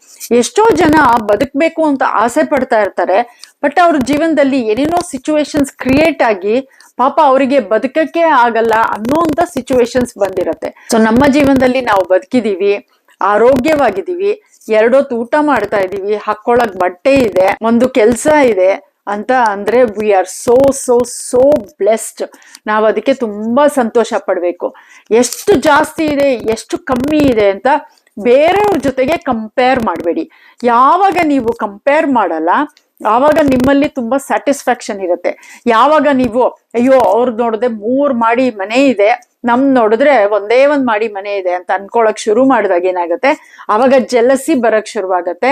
ಎಷ್ಟೋ ಜನ ಬದುಕಬೇಕು ಅಂತ ಆಸೆ ಪಡ್ತಾ ಇರ್ತಾರೆ ಬಟ್ ಅವ್ರ ಜೀವನದಲ್ಲಿ ಏನೇನೋ ಸಿಚುವೇಶನ್ಸ್ ಕ್ರಿಯೇಟ್ ಆಗಿ ಪಾಪ ಅವರಿಗೆ ಬದುಕಕ್ಕೆ ಆಗಲ್ಲ ಅನ್ನೋಂಥ ಸಿಚುವೇಶನ್ಸ್ ಬಂದಿರತ್ತೆ. ಸೊ ನಮ್ಮ ಜೀವನದಲ್ಲಿ ನಾವು ಬದುಕಿದೀವಿ ಆರೋಗ್ಯವಾಗಿದ್ದೀವಿ ಎರಡೊತ್ತು ಊಟ ಮಾಡ್ತಾ ಇದ್ದೀವಿ ಹಾಕೊಳಕ್ ಬಟ್ಟೆ ಇದೆ, ಒಂದು ಕೆಲಸ ಇದೆ. ಅಂತ ಅಂದ್ರೆ we are so so so blessed ನಾವು ಅದಕ್ಕೆ ತುಂಬಾ ಸಂತೋಷ ಪಡಬೇಕು. ಎಷ್ಟು ಜಾಸ್ತಿ ಇದೆ, ಎಷ್ಟು ಕಮ್ಮಿ ಇದೆ ಅಂತ ಬೇರೆಯವ್ರ ಜೊತೆಗೆ ಕಂಪೇರ್ ಮಾಡಬೇಡಿ. ಯಾವಾಗ ನೀವು ಕಂಪೇರ್ ಮಾಡಲ್ಲ, ಆವಾಗ ನಿಮ್ಮಲ್ಲಿ ತುಂಬಾ ಸ್ಯಾಟಿಸ್ಫ್ಯಾಕ್ಷನ್ ಇರುತ್ತೆ. ಯಾವಾಗ ನೀವು, ಅಯ್ಯೋ, ಅವ್ರು ನೋಡಿದ್ರೆ ಮೂರ್ ಮಾಡಿ ಮನೆ ಇದೆ, ನಮ್ ನೋಡಿದ್ರೆ ಒಂದೇ ಒಂದ್ ಮಾಡಿ ಮನೆ ಇದೆ ಅಂತ ಅನ್ಕೊಳಕ್ ಶುರು ಮಾಡಿದಾಗ ಏನಾಗುತ್ತೆ? ಆವಾಗ ಜೆಲಸಿ ಬರಕ್ ಶುರುವಾಗತ್ತೆ.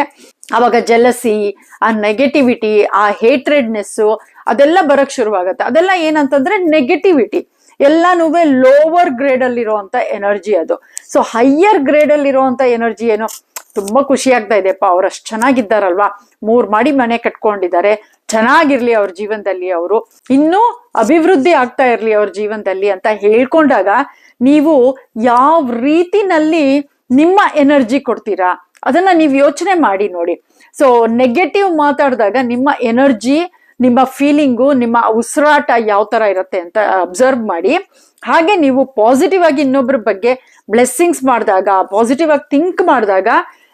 ಅವಾಗ ಜೆಲಸಿ ಆ ನೆಗೆಟಿವಿಟಿ ಆ ಹೇಟ್ರೆಡ್ನೆಸ್ಸು ಅದೆಲ್ಲ ಬರಕ್ ಶುರುವಾಗುತ್ತೆ. ಅದೆಲ್ಲ ಏನಂತಂದ್ರೆ ನೆಗೆಟಿವಿಟಿ ಎಲ್ಲಾನು ಲೋವರ್ ಗ್ರೇಡ್ ಅಲ್ಲಿ ಇರುವಂತ ಎನರ್ಜಿ ಅದು. ಸೊ ಹೈಯರ್ ಗ್ರೇಡ್ ಅಲ್ಲಿ ಇರುವಂತ ಎನರ್ಜಿ ಏನು? ತುಂಬಾ ಖುಷಿ ಆಗ್ತಾ ಇದೆಪ್ಪ ಅವ್ರು ಅಷ್ಟು ಚೆನ್ನಾಗಿದ್ದಾರಲ್ವಾ? ಮೂರ್ ಮಾಡಿ ಮನೆ ಕಟ್ಕೊಂಡಿದ್ದಾರೆ. ಚೆನ್ನಾಗಿರ್ಲಿ ಅವ್ರ ಜೀವನದಲ್ಲಿ ಅವರು. ಇನ್ನೂ ಅಭಿವೃದ್ಧಿ ಆಗ್ತಾ ಇರ್ಲಿ ಅವ್ರ ಜೀವನದಲ್ಲಿ ಅಂತ ಹೇಳ್ಕೊಂಡಾಗ ನೀವು ಯಾವ ರೀತಿನಲ್ಲಿ ನಿಮ್ಮ ಎನರ್ಜಿ ಕೊಡ್ತೀರಾ? ಅದನ್ನ ನೀವು ಯೋಚನೆ ಮಾಡಿ ನೋಡಿ. ಸೊ ನೆಗೆಟಿವ್ ಮಾತಾಡಿದಾಗ ನಿಮ್ಮ ಎನರ್ಜಿ ನಿಮ್ಮ ಫೀಲಿಂಗು ನಿಮ್ಮ ಉಸಿರಾಟ ಯಾವ ತರ ಇರುತ್ತೆ ಅಂತ ಅಬ್ಸರ್ವ್ ಮಾಡಿ. ಹಾಗೆ ನೀವು ಪಾಸಿಟಿವ್ ಆಗಿ ಇನ್ನೊಬ್ಬರ ಬಗ್ಗೆ ಬ್ಲೆಸ್ಸಿಂಗ್ಸ್ ಮಾಡಿದಾಗ ಪಾಸಿಟಿವ್ ಆಗಿ ಥಿಂಕ್ ಮಾಡಿದಾಗ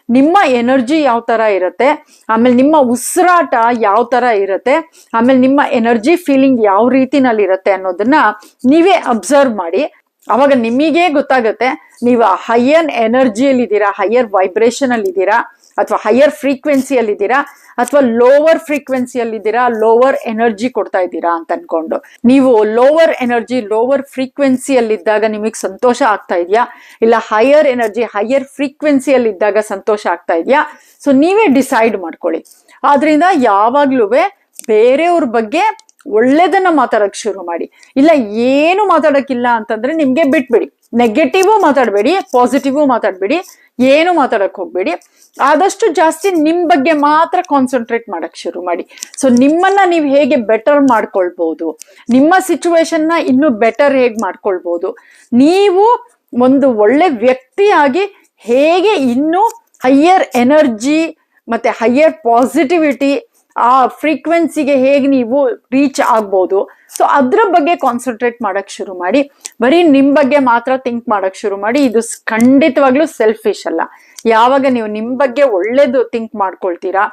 ನಿಮ್ಮ ಎನರ್ಜಿ ಯಾವ ತರ ಇರುತ್ತೆ, ಆಮೇಲೆ ನಿಮ್ಮ ಉಸಿರಾಟ ಯಾವ ತರ ಇರುತ್ತೆ, ಆಮೇಲೆ ನಿಮ್ಮ ಎನರ್ಜಿ ಫೀಲಿಂಗ್ ಯಾವ ರೀತಿನಲ್ಲಿ ಇರುತ್ತೆ ಅನ್ನೋದನ್ನ ನೀವೇ ಅಬ್ಸರ್ವ್ ಮಾಡಿ. ಅವಾಗ ನಿಮಗೆ ಗೊತ್ತಾಗುತ್ತೆ, ನೀವು ಹೈಯರ್ ಎನರ್ಜಿಯಲ್ಲಿ ಇದ್ದೀರಾ ಹೈಯರ್ ವೈಬ್ರೇಷನ್ ಅಲ್ಲಿ ಇದ್ದೀರಾ ಅಥವಾ ಹೈಯರ್ ಫ್ರೀಕ್ವೆನ್ಸಿಯಲ್ಲಿ ಇದ್ದೀರಾ ಅಥವಾ ಲೋವರ್ ಫ್ರೀಕ್ವೆನ್ಸಿಯಲ್ಲಿ ಇದ್ದೀರಾ ಲೋವರ್ ಎನರ್ಜಿ ಕೊಡ್ತಾ ಇದ್ದೀರಾ ಅಂತ ಅನ್ಕೊಂಡು. ನೀವು ಲೋವರ್ ಎನರ್ಜಿ ಲೋವರ್ ಫ್ರೀಕ್ವೆನ್ಸಿಯಲ್ಲಿ ಇದ್ದಾಗ ನಿಮಗೆ ಸಂತೋಷ ಆಗ್ತಾ ಇದೆಯಾ? ಇಲ್ಲ ಹೈಯರ್ ಎನರ್ಜಿ ಹೈಯರ್ ಫ್ರೀಕ್ವೆನ್ಸಿಯಲ್ಲಿ ಇದ್ದಾಗ ಸಂತೋಷ ಆಗ್ತಾ ಇದೆಯಾ? ಸೊ ನೀವೇ ಡಿಸೈಡ್ ಮಾಡ್ಕೊಳ್ಳಿ. ಆದ್ರಿಂದ ಯಾವಾಗ್ಲೂ ಬೇರೆಯವ್ರ ಬಗ್ಗೆ ಒಳ್ಳೇದನ್ನ ಮಾತಾಡಕ್ ಶುರು ಮಾಡಿ. ಇಲ್ಲ, ಏನು ಮಾತಾಡಕ್ಕಿಲ್ಲ ಅಂತಂದ್ರೆ ನಿಮ್ಗೆ ಬಿಟ್ಬಿಡಿ. ನೆಗೆಟಿವ್ ಮಾತಾಡಬೇಡಿ ಪಾಸಿಟಿವ್ ಮಾತಾಡಬೇಡಿ, ಏನು ಮಾತಾಡಕ್ ಹೋಗ್ಬೇಡಿ. ಆದಷ್ಟು ಜಾಸ್ತಿ ನಿಮ್ ಬಗ್ಗೆ ಮಾತ್ರ ಕಾನ್ಸಂಟ್ರೇಟ್ ಮಾಡಕ್ ಶುರು ಮಾಡಿ. ಸೊ ನಿಮ್ಮನ್ನ ನೀವು ಹೇಗೆ ಬೆಟರ್ ಮಾಡ್ಕೊಳ್ಬಹುದು ನಿಮ್ಮ ಸಿಚುವೇಶನ್ನ ಇನ್ನೂ ಬೆಟರ್ ಹೇಗೆ ಮಾಡ್ಕೊಳ್ಬಹುದು ನೀವು ಒಂದು ಒಳ್ಳೆ ವ್ಯಕ್ತಿಯಾಗಿ ಹೇಗೆ ಇನ್ನೂ ಹೈಯರ್ ಎನರ್ಜಿ ಮತ್ತೆ ಹೈಯರ್ ಪಾಸಿಟಿವಿಟಿ ಆ ಫ್ರೀಕ್ವೆನ್ಸಿಗೆ ಹೇಗೆ ನೀವು ರೀಚ್ ಆಗ್ಬೋದು. ಸೊ ಅದ್ರ ಬಗ್ಗೆ ಕಾನ್ಸಂಟ್ರೇಟ್ ಮಾಡಕ್ ಶುರು ಮಾಡಿ. ಬರೀ ನಿಮ್ ಬಗ್ಗೆ ಮಾತ್ರ ಥಿಂಕ್ ಮಾಡಕ್ ಶುರು ಮಾಡಿ. ಇದು ಖಂಡಿತವಾಗ್ಲೂ ಸೆಲ್ಫಿಶ್ ಅಲ್ಲ. ಯಾವಾಗ ನೀವು ನಿಮ್ ಬಗ್ಗೆ ಒಳ್ಳೇದು ಥಿಂಕ್ ಮಾಡ್ಕೊಳ್ತೀರಾ,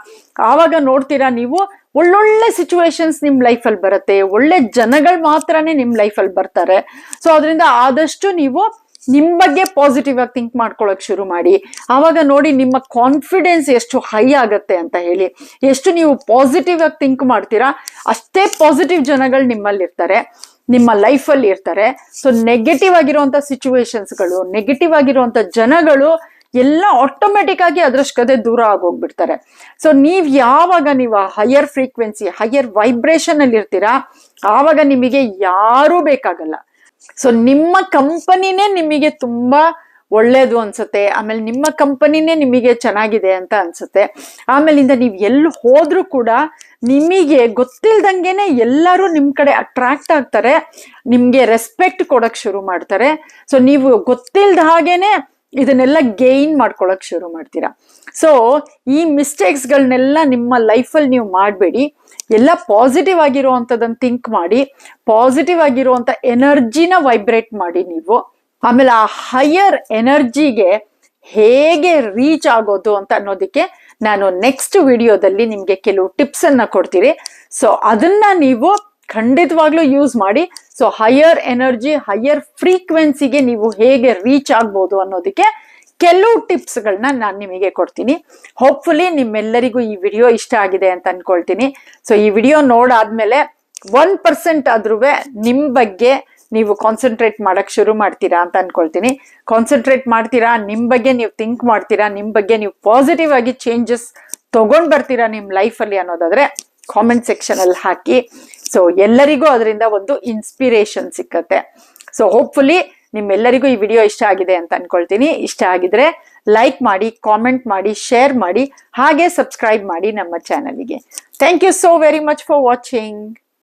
ಆವಾಗ ನೋಡ್ತೀರಾ ನೀವು ಒಳ್ಳೊಳ್ಳೆ ಸಿಚುವೇಶನ್ಸ್ ನಿಮ್ ಲೈಫಲ್ಲಿ ಬರುತ್ತೆ. ಒಳ್ಳೆ ಜನಗಳು ಮಾತ್ರನೇ ನಿಮ್ ಲೈಫಲ್ಲಿ ಬರ್ತಾರೆ. ಸೊ ಅದರಿಂದ ಆದಷ್ಟು ನೀವು ನಿಮ್ ಬಗ್ಗೆ ಪಾಸಿಟಿವ್ ಆಗಿ ಥಿಂಕ್ ಮಾಡ್ಕೊಳಕ್ ಶುರು ಮಾಡಿ. ಆವಾಗ ನೋಡಿ ನಿಮ್ಮ ಕಾನ್ಫಿಡೆನ್ಸ್ ಎಷ್ಟು ಹೈ ಆಗತ್ತೆ ಅಂತ ಹೇಳಿ. ಎಷ್ಟು ನೀವು ಪಾಸಿಟಿವ್ ಆಗಿ ಥಿಂಕ್ ಮಾಡ್ತೀರಾ, ಅಷ್ಟೇ ಪಾಸಿಟಿವ್ ಜನಗಳು ನಿಮ್ಮಲ್ಲಿ ಇರ್ತಾರೆ, ನಿಮ್ಮ ಲೈಫಲ್ಲಿ ಇರ್ತಾರೆ. ಸೊ ನೆಗೆಟಿವ್ ಆಗಿರುವಂಥ ಸಿಚುವೇಶನ್ಸ್ಗಳು ನೆಗೆಟಿವ್ ಆಗಿರುವಂಥ ಜನಗಳು ಎಲ್ಲ ಆಟೋಮೆಟಿಕ್ ಆಗಿ ಅದೃಷ್ಟದೆ ದೂರ ಆಗೋಗ್ಬಿಡ್ತಾರೆ. ಸೊ ನೀವು ಯಾವಾಗ ನೀವು ಹೈಯರ್ ಫ್ರೀಕ್ವೆನ್ಸಿ ಹೈಯರ್ ವೈಬ್ರೇಷನ್ ಅಲ್ಲಿ ಇರ್ತೀರಾ ಆವಾಗ ನಿಮಗೆ ಯಾರೂ ಬೇಕಾಗಲ್ಲ. ಸೊ ನಿಮ್ಮ ಕಂಪನಿನೇ ನಿಮಗೆ ತುಂಬಾ ಒಳ್ಳೇದು ಅನ್ಸುತ್ತೆ. ಆಮೇಲೆ ನಿಮ್ಮ ಕಂಪನಿನೇ ನಿಮಗೆ ಚೆನ್ನಾಗಿದೆ ಅಂತ ಅನ್ಸುತ್ತೆ. ಆಮೇಲಿಂದ ನೀವು ಎಲ್ಲಿ ಹೋದ್ರೂ ಕೂಡ ನಿಮಗೆ ಗೊತ್ತಿಲ್ದಂಗೆನೆ ಎಲ್ಲರೂ ನಿಮ್ಮ ಕಡೆ ಅಟ್ರಾಕ್ಟ್ ಆಗ್ತಾರೆ. ನಿಮಗೆ ರೆಸ್ಪೆಕ್ಟ್ ಕೊಡೋಕ್ಕೆ ಶುರು ಮಾಡ್ತಾರೆ. ಸೊ ನೀವು ಗೊತ್ತಿಲ್ದ ಹಾಗೇನೆ ಇದನ್ನೆಲ್ಲ ಗೇನ್ ಮಾಡ್ಕೊಳಕ್ ಶುರು ಮಾಡ್ತೀರಾ. ಸೊ ಈ ಮಿಸ್ಟೇಕ್ಸ್ಗಳನ್ನೆಲ್ಲ ನಿಮ್ಮ ಲೈಫಲ್ಲಿ ನೀವು ಮಾಡಬೇಡಿ. ಎಲ್ಲ ಪಾಸಿಟಿವ್ ಆಗಿರುವಂಥದ್ದನ್ನು ಥಿಂಕ್ ಮಾಡಿ ಪಾಸಿಟಿವ್ ಆಗಿರುವಂಥ ಎನರ್ಜಿನ ವೈಬ್ರೇಟ್ ಮಾಡಿ ನೀವು. ಆಮೇಲೆ ಆ ಹೈಯರ್ ಎನರ್ಜಿಗೆ ಹೇಗೆ ರೀಚ್ ಆಗೋದು ಅಂತ ಅನ್ನೋದಕ್ಕೆ ನಾನು ನೆಕ್ಸ್ಟ್ ವಿಡಿಯೋದಲ್ಲಿ ನಿಮಗೆ ಕೆಲವು ಟಿಪ್ಸ್ ಅನ್ನ ಕೊಡ್ತೀನಿ. ಸೊ ಅದನ್ನ ನೀವು ಖಂಡಿತವಾಗ್ಲೂ ಯೂಸ್ ಮಾಡಿ ಸೊ ಹೈಯರ್ ಎನರ್ಜಿ ಹೈಯರ್ ಫ್ರೀಕ್ವೆನ್ಸಿಗೆ ನೀವು ಹೇಗೆ ರೀಚ್ ಆಗ್ಬೋದು ಅನ್ನೋದಕ್ಕೆ ಕೆಲವು ಟಿಪ್ಸ್ಗಳನ್ನ ನಾನು ನಿಮಗೆ ಕೊಡ್ತೀನಿ. ಹೋಪ್ಫುಲಿ ನಿಮ್ಮೆಲ್ಲರಿಗೂ ಈ ವಿಡಿಯೋ ಇಷ್ಟ ಆಗಿದೆ ಅಂತ ಅನ್ಕೊಳ್ತೀನಿ. ಸೊ ಈ ವಿಡಿಯೋ ನೋಡಾದ್ಮೇಲೆ ಒನ್ ಪರ್ಸೆಂಟ್ ಆದ್ರೂ ನಿಮ್ಮ ಬಗ್ಗೆ ನೀವು ಕಾನ್ಸಂಟ್ರೇಟ್ ಮಾಡೋಕ್ಕೆ ಶುರು ಮಾಡ್ತೀರಾ ಅಂತ ಅನ್ಕೊಳ್ತೀನಿ. ಕಾನ್ಸಂಟ್ರೇಟ್ ಮಾಡ್ತೀರಾ ನಿಮ್ಮ ಬಗ್ಗೆ ನೀವು ಥಿಂಕ್ ಮಾಡ್ತೀರಾ ನಿಮ್ಮ ಬಗ್ಗೆ ನೀವು ಪಾಸಿಟಿವ್ ಆಗಿ ಚೇಂಜಸ್ ತೊಗೊಂಡು ಬರ್ತೀರಾ ನಿಮ್ಮ ಲೈಫಲ್ಲಿ ಅನ್ನೋದಾದರೆ ಕಾಮೆಂಟ್ ಸೆಕ್ಷನಲ್ಲಿ ಹಾಕಿ. ಸೊ ಎಲ್ಲರಿಗೂ ಅದರಿಂದ ಒಂದು ಇನ್ಸ್ಪಿರೇಷನ್ ಸಿಕ್ಕತ್ತೆ. ಸೊ ಹೋಪ್ಫುಲಿ ನಿಮ್ಮೆಲ್ಲರಿಗೂ ಈ ವಿಡಿಯೋ ಇಷ್ಟ ಆಗಿದೆ ಅಂತ ಅನ್ಕೊಳ್ತೀನಿ. ಇಷ್ಟ ಆಗಿದ್ರೆ ಲೈಕ್ ಮಾಡಿ ಕಾಮೆಂಟ್ ಮಾಡಿ ಶೇರ್ ಮಾಡಿ, ಹಾಗೆ ಸಬ್ಸ್ಕ್ರೈಬ್ ಮಾಡಿ ನಮ್ಮ ಚಾನಲ್ಗೆ thank you so very much for watching